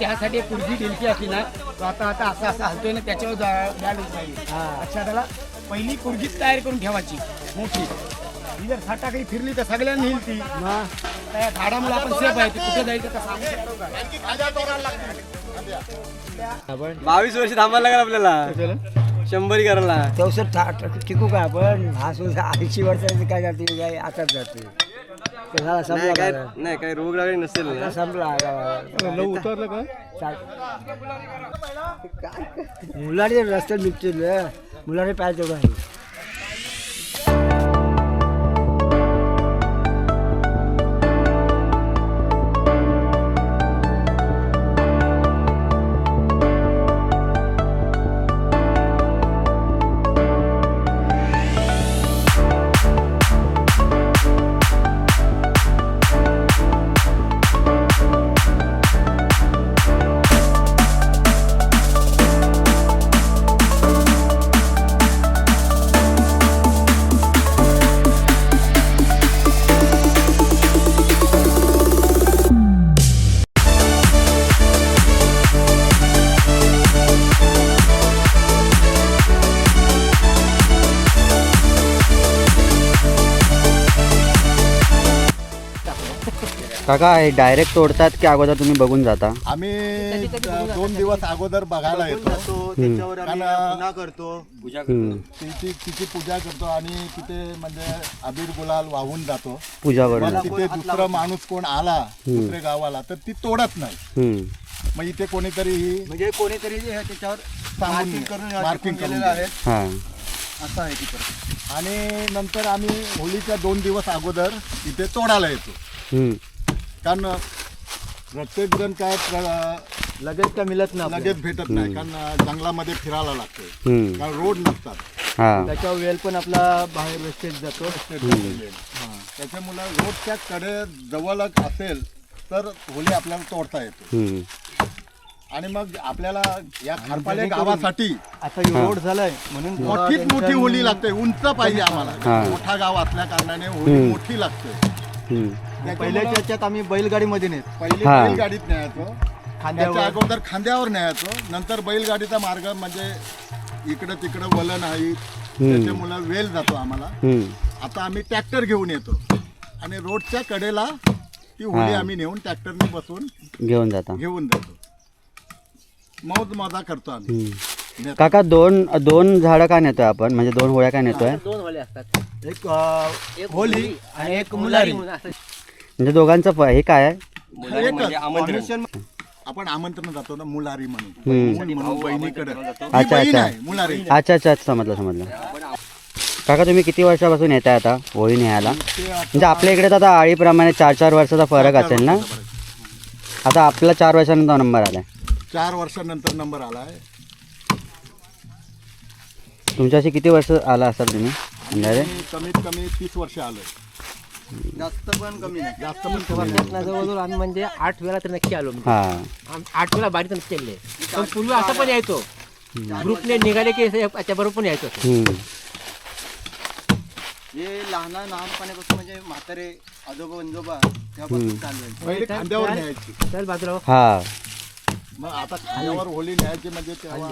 त्यासाठी एक पुढची डिलकी असली ना तो आता आता असं असं हलतोय ना त्याच्यावर पाहिजे लक्षात आला पहिली कुर्जीच तयार करून ठेवायची मोठी. ही जर साठा काही फिरली तर सगळ्यांनी हिल ती. त्या झाडामुळे आपण सेफ आहे ती कुठे जायचं का? बावीस वर्ष थांबायला लागेल आपल्याला. शंभरी करायला. चौसष्ट टिकू का आपण? हा सुद्धा ऐंशी वर्षाची काय जाते काय आताच जाते. तर झाला नाही संपला काय गाडा. नाही काय रोग लागली नसेल ना? आता संपला. उतरलं का? काय मुलाने रस्त्यात निघतील मुलाने पाय तेवढं आहे काका हे डायरेक्ट तोडतात की अगोदर तुम्ही बघून जाता? आम्ही दोन दिवस अगोदर बघायला येतो. कारण हम्म. तिची तिची पूजा करतो आणि तिथे म्हणजे अबीर गुलाल वाहून जातो. पूजा करून तिथे दुसरा माणूस कोण आला दुसऱ्या गावाला तर ती तोडत नाही. हम्म. मग इथे कोणीतरी म्हणजे कोणीतरी त्याच्यावर मार्किंग करून आहे. हा. असं आहे तिकडे. आणि नंतर आम्ही होळीच्या दोन दिवस अगोदर इथे तोडायला येतो. हम्म. कारण प्रत्येक जण काय प्र- लगेच काय मिळत लगेच भेटत नाही कारण जंगलामध्ये फिरायला लागते हम्म. कारण रोड नसतात हा त्याच्या वेळ पण आपला बाहेर वेस्टेज जातो हां. त्याच्यामुळं रोडच्या कडे जवळ असेल तर होली आपल्याला तोडता येतो हम्म. आणि मग आपल्याला या खारपाले गावासाठी आता रोड झालाय म्हणून मोठीच मोठी होली लागते उंच पाहिजे आम्हाला हां. मोठा गाव असल्या कारणाने होली. मोठी लागते. पहिल्याच्या याच्यात आम्ही बैलगाडीमध्ये नेत पहिले हां. बैलगाडीत न्यायचो त्याच्या अगोदर खांद्यावर न्यायचो नंतर बैलगाडीचा मार्ग म्हणजे इकडं तिकडं वलन आहे. त्याच्यामुळं वेल जातो आम्हाला. आता आम्ही ट्रॅक्टर घेऊन येतो. आणि रोडच्या कडेला ती होली हां. आम्ही नेऊन ट्रॅक्टरने बसून घेऊन जाता. घेऊन जातो. मौज मजा करतो आम्ही. हम्म. काका दोन दोन झाडं का नेतोय आपण? म्हणजे दोन होळ्या का नेतोय? दोन होले असतात. एक होली आणि एक मुलारी. म्हणजे दोघांचं प- हे काय आहे? एकच. Combination आपण आमंत्रण जातो ना मुलारी म्हणून. हम्म. मूल म्हणून बहिणीकडे. ती अच्छा, बहीण अच्छा. आहे मुलारी. अच्छा अच्छा अच्छा समजलं समजलं. काका तुम्ही किती वर्षापासून येताय आता होळी न्यायला? म्हणजे आपल्या इकडे तर आता आळीप्रमाणे चार चार वर्षाचा फरक असेल ना? आता आपला चार वर्षानंतर नंबर आलाय. चार वर्षानंतर नंबर आलाय. तुमच्याशी किती वर्ष आला असाल तुम्ही? अंदाजे मी कमीत कमी तीस वर्ष आलोय. जास्त पण कमी नाही. जास्त पण कमी नाही. ना जवळजवळ आम्ही म्हणजे आठ वेळा तर नक्की आलो हा. आम- आठ वेळा बारीत नक्की केले. पण पूर्वी असं पण यायचो. ग्रुपने निघाले की त्याच्याबरोबर पण यायचो. हम्म. हे लहान लहानपणापासून म्हणजे म्हातारे आजोबा वंजोबा तेव्हापासून चालू आहे. पहिले खांद्यावर न्यायची. चल बाजूला हो. हा. मग आता होली न्यायची म्हणजे तेव्हा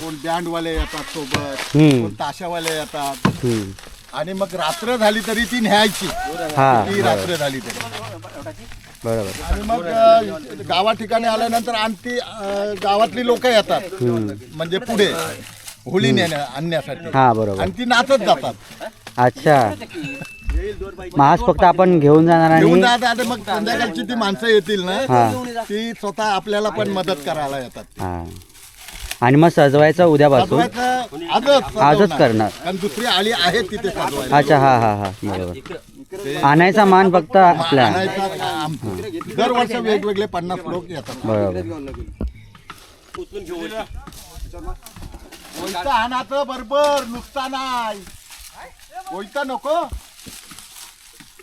कोण बँडवाले येतात सोबत हम्म. कोण ताशावाले येतात. हम्म. आणि मग रात्र झाली तरी ती न्यायची. हा. ती रात्र झाली तरी. बरोबर. आणि मग अ, गावा ठिकाणी आल्यानंतर आणखी अ, गावातली लोक येतात. म्हणजे पुढे होळी नेण्या आणण्यासाठी. हा बरोबर. आणि ती नाचत जातात. अच्छा. आज फक्त आपण घेऊन जाणार घेऊन आणि मग संध्याकाळची ती माणसं येतील ना ती स्वतः आपल्याला पण मदत करायला येतात. हा. आणि मग सजवायचं उद्यापासून? सजवायचं आजच आजच सजवणार. करणार. कारण दुसरी आळी आहे तिथे सजवायला. अच्छा हा हा हा बरोबर. आणायचा मान फक्त आपला आणायचा. दरवर्षी वेगवेगळे पन्नास लोक येतात. बरोबर. कोणतं आणाचं बरोबर नुकसान नाही कोणतं नको.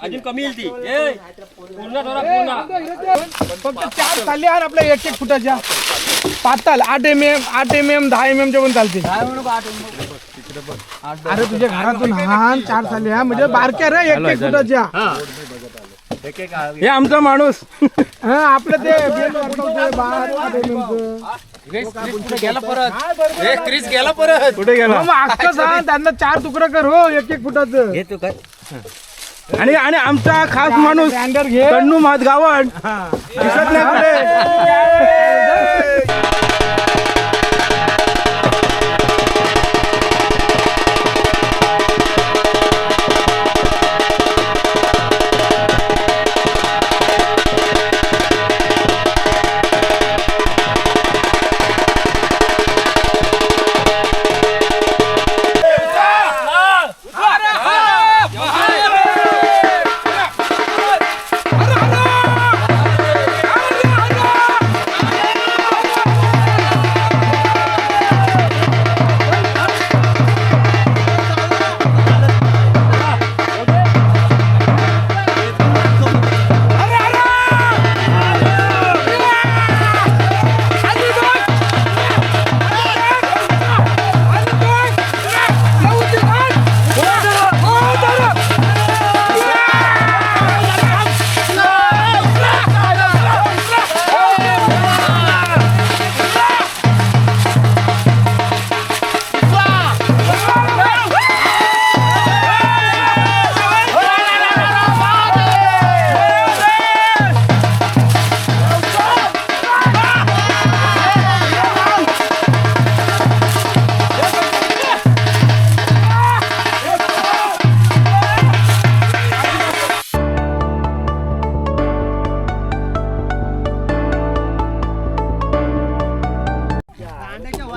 अजून कमी येईल ती. ए, पूर्ण फक्त चार चालले आहे आपल्या एक एक फुटाच्या. पाताल आठ एम एम आठ एम एम दहा एम एम च्या पण चालते अरे तुझ्या घरातून हा चार चालले हा म्हणजे बारक्या रे एक एक फुटाच्या. हे. आमचा माणूस. हा आपलं ते बिल वर्कआउट बार आठ MM चं. गेला परत? क्रिस गेला परत? कुठे गेला? मग अख्खं सांग त्यांना चार तुकडं कर हो एक एक फुटाचं. घे तू कर आणि आणि आमचा खास माणूस कन्नू मात गावण दिसत नाही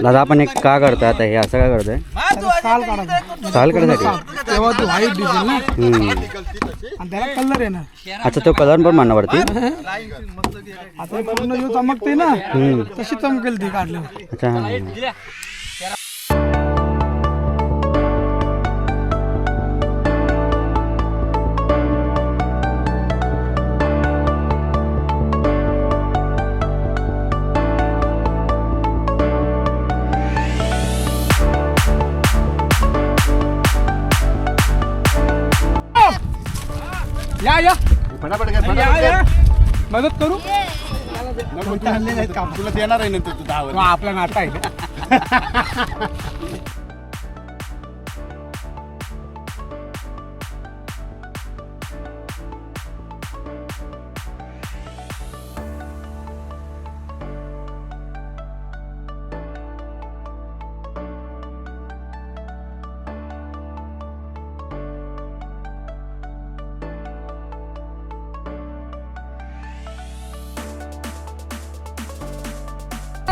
दादा आपण एक का करतोय आता? हे असं का करतोय? साल काढायचा साल करण्यासाठी? तेव्हा तू व्हाईट दिसेल ना? हम्म. आणि त्याला कलर येणार अच्छा तो कलर पण मानणार वरती आता हे पूर्ण चमकते ना. तशी चमकेल ती काढल्यावर. अच्छा हा. मदत करू? तुला तुला देणार आहे नंतर तू दहा आपला नाता आहे.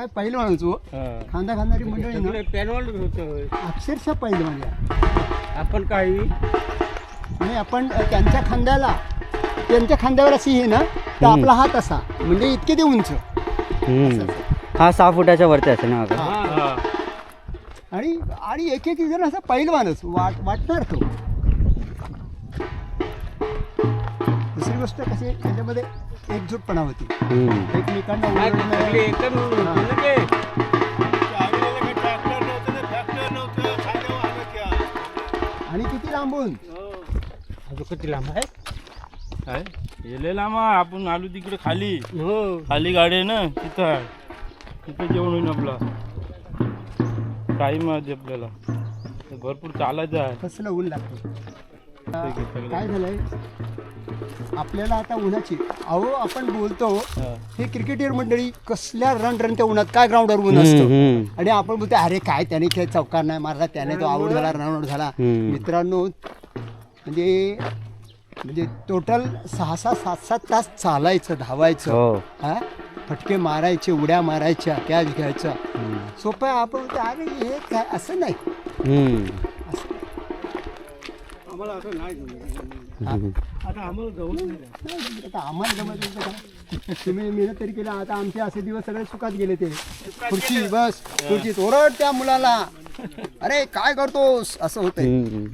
काय पहिलं म्हणायचो खांदा घालणारी मंडळी ना पॅनॉल होतं. अक्षरशः पहिलं म्हणजे आपण काही आणि आपण त्यांच्या खांद्याला त्यांच्या खांद्यावर अशी ही ना तर आपला हात असा म्हणजे इतके ते उंच. हा सहा फुटाच्या वरती असेल ना? आणि आणि एक एक जण असा पहिलवानच वाट वाटणार तो. दुसरी गोष्ट कशी त्याच्यामध्ये एकजूटपणा होती. एकमेकांना आणि किती लांबून? किती लांब आहे? काय? गेले लांबा आपण आलो तिकडे खाली. हो. खाली गाडी आहे ना तिथं आहे. तिथं जेवण होईल आपला. टाईम आहे आपल्याला. भरपूर चालायचं आहे. कसलं ऊन लागतं. काय झालंय? आपल्याला आता उन्हाची अहो आपण बोलतो हा. क्रिकेटर मंडळी कसल्या रन रन त्या उन्हात काय ग्राउंडवर ऊन असतं. आणि आपण बोलतो अरे काय त्याने खेळ चौकार नाही मारला त्याने तो आऊट झाला रन आऊट झाला. मित्रांनो म्हणजे म्हणजे टोटल सहा सहा सात सात तास चालायचं धावायचं. हो. हा? फटके मारायचे उड्या मारायच्या कॅच घ्यायचं. हम्म. सोपं आपण अरे हे काय असं नाही. आता आम्हाला जमत नाही का? तुम्ही मेहनत तरी केला आता आमचे असे दिवस सगळे सुखात गेले ते. खुर्ची बस खुर्चीत ओरड त्या मुलाला. अरे काय करतोस? असं होतंय.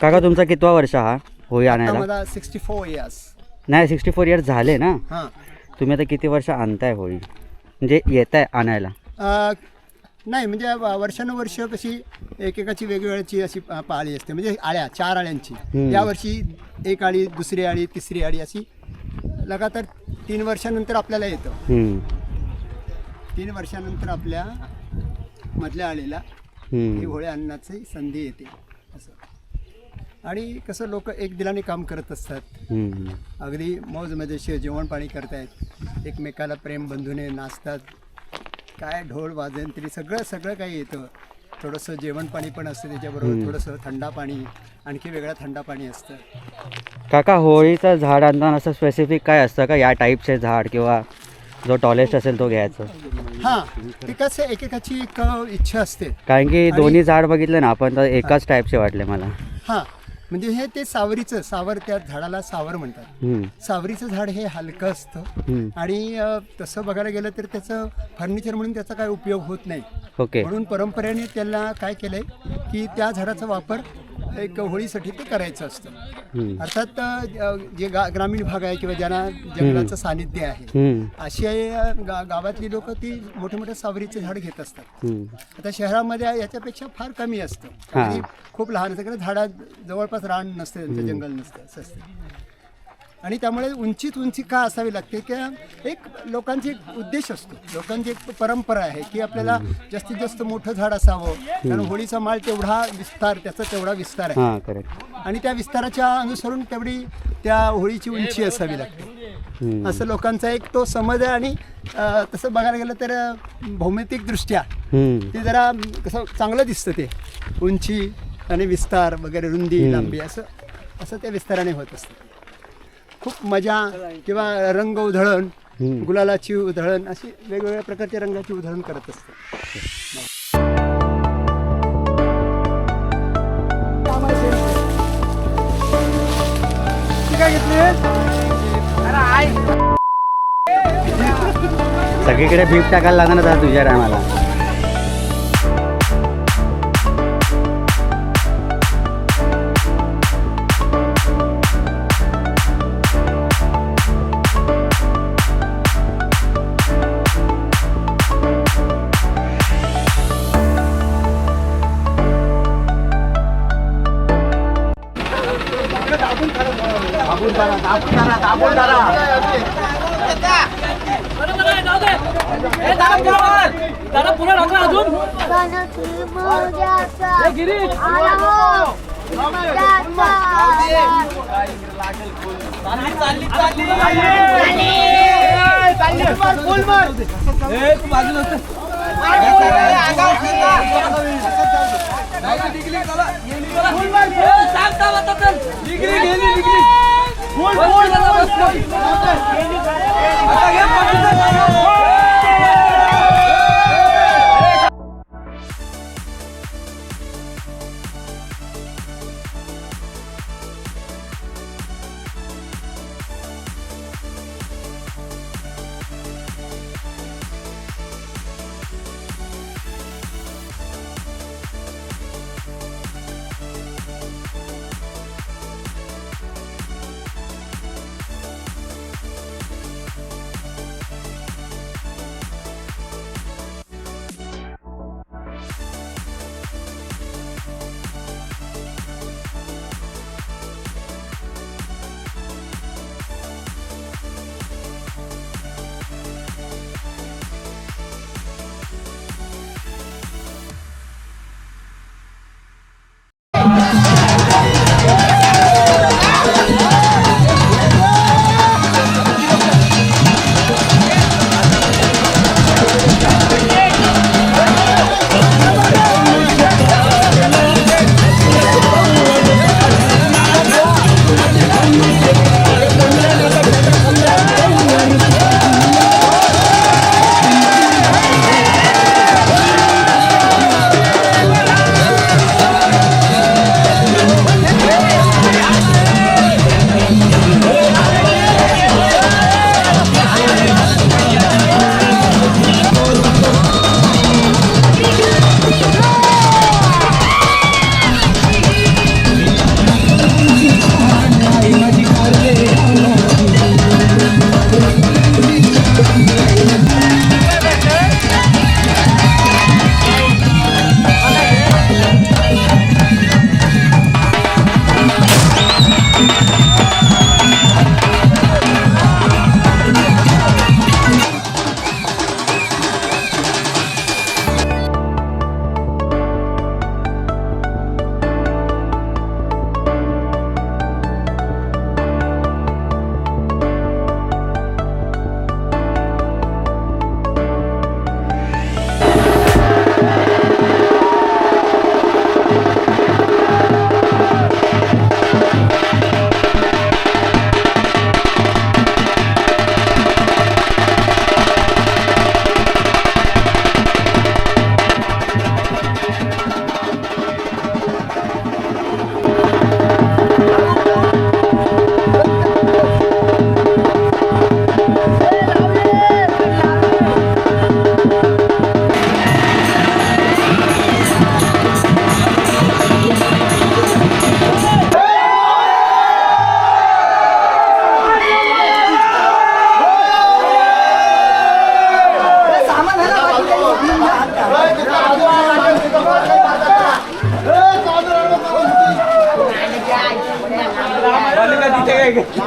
काका तुमचा कितवा वर्ष हा? होळी आता आणायला? सिक्स्टी फोर इयर्स नाही सिक्स्टी फोर इयर्स झाले ना? हां. तुम्ही आता किती वर्ष आणताय होळी? म्हणजे येत आहे आणायला नाही म्हणजे व- वर्षानुवर्ष कशी एकेकाची वेगवेगळ्याची अशी पा- पाळी असते म्हणजे आळ्या चार आळ्यांची. यावर्षी एक आळी दुसरी आळी तिसरी आळी अशी लगातार तीन वर्षानंतर आपल्याला येतं हम्म. तीन वर्षानंतर आपल्या मधल्या आळीला ही हम्म. होळी आणण्याची संधी येते असं आणि कसं लोक एक दिलाने काम करत असतात हम्म. अगदी मौज मजेशीर जेवण पाणी करतायत एकमेकाला प्रेम बंधूने नाचतात काय ढोल वाजन तरी सगळं सगळं काही येतं. थोडंसं जेवण पाणी पण असतं त्याच्याबरोबर थोडंसं थंडा पाणी आणखी वेगळं थंडा पाणी असतं. काका होळीचं झाड आणताना असं स्पेसिफिक काय असतं का? या टाईपचे झाड किंवा जो टॉलेस्ट असेल तो घ्यायचं. हां ते कसं एकेकाची एक इच्छा असते. कारण की दोन्ही झाड बघितले ना आपण तर एकाच टाईपचे वाटले मला. हां म्हणजे हे ते सावरीचं सावर त्या झाडाला सावर म्हणतात. सावरीचं झाड हे हलकं असतं. आणि तसं बघायला गेलं तर त्याचं फर्निचर म्हणून त्याचा काय उपयोग होत नाही म्हणून परंपरेने त्याला काय केलंय की त्या झाडाचा वापर एक होळीसाठी ते करायचं असतं. अर्थात जे ग्रामीण भाग आहे किंवा ज्यांना जंगलाचं सानिध्य आहे. अशी गावातली लोक ती मोठे मोठे सावरीचे झाड घेत असतात. आता शहरामध्ये याच्यापेक्षा फार कमी असतं. आणि खूप लहान असतं कारण झाडात जवळपास रान नसते जंगल नसतं असं असतं आणि त्यामुळे उंचीत उंची का असावी लागते? की एक लोकांची एक उद्देश असतो. लोकांची एक परंपरा आहे की आपल्याला जास्तीत जास्त मोठं झाड असावं. कारण होळीचा माळ तेवढा विस्तार त्याचा तेवढा विस्तार आहे. हां करेक्ट आणि त्या विस्ताराच्या अनुसरून तेवढी त्या होळीची उंची असावी लागते. असं लोकांचा एक तो समज आहे. आणि तसं बघायला गेलं तर भौमितिकदृष्ट्या ते जरा कसं चांगलं दिसतं ते. उंची आणि विस्तार वगैरे रुंदी लांबी असं असं त्या विस्ताराने होत असतं. खूप मजा किंवा रंग उधळण गुलालाची उधळण अशी वेगवेगळ्या प्रकारच्या रंगाची उधळण करत असतं सगळीकडे बीप टाकायला लागणार तुझ्या टायमाला. तिकडे गेली तिकडे बोल बोल आता घ्या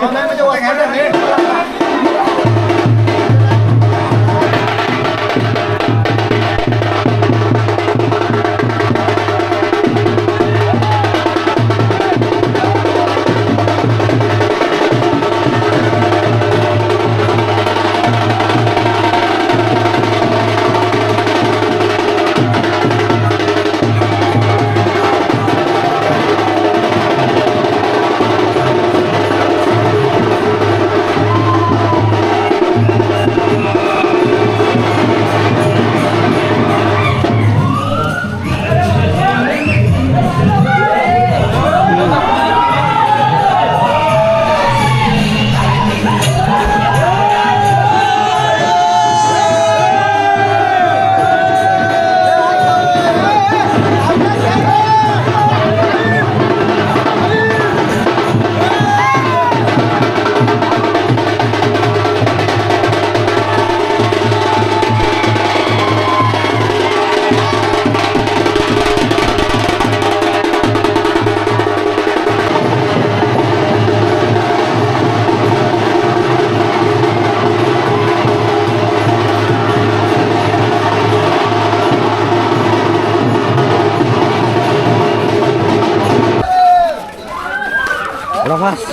Amen. không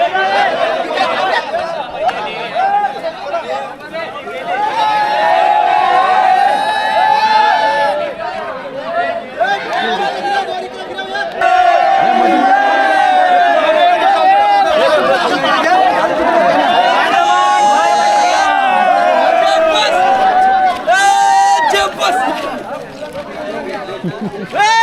Ê!